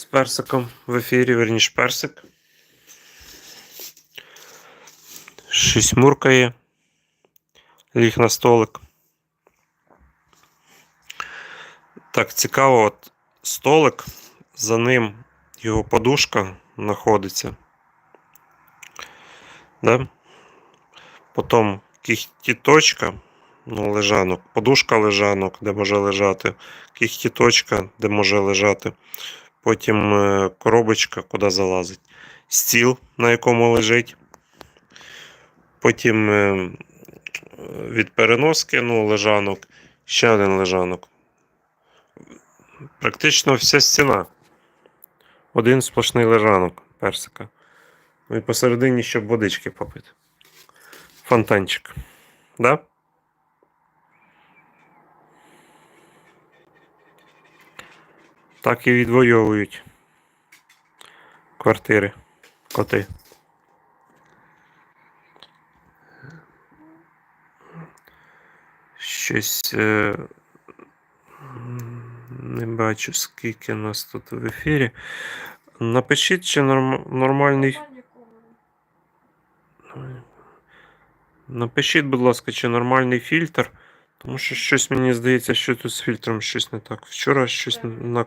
з персиком в ефірі, верніш персик. Щось муркає. Ліг на столик. Так, цікаво, от столик, за ним його подушка знаходиться. Да? Потім кіхтіточка, ну, лежанок, подушка лежанок, де може лежати, кіхтіточка, де може лежати. Потім е, коробочка, куди залазить. Стіл, на якому лежить. Потім е, від переноски, ну, лежанок, ще один лежанок. Практично вся стіна. Один сплошний лежанок персика. Ну і посередині, щоб водички попити. Фонтанчик. Да? Так і відвоюють квартири, коти. Щось е, не бачу, скільки нас тут в ефірі. Напишіть, чи норм, нормальний. Напишіть, будь ласка, чи нормальний фільтр. Тому що щось мені здається, що тут з фільтром щось не так. Вчора щось на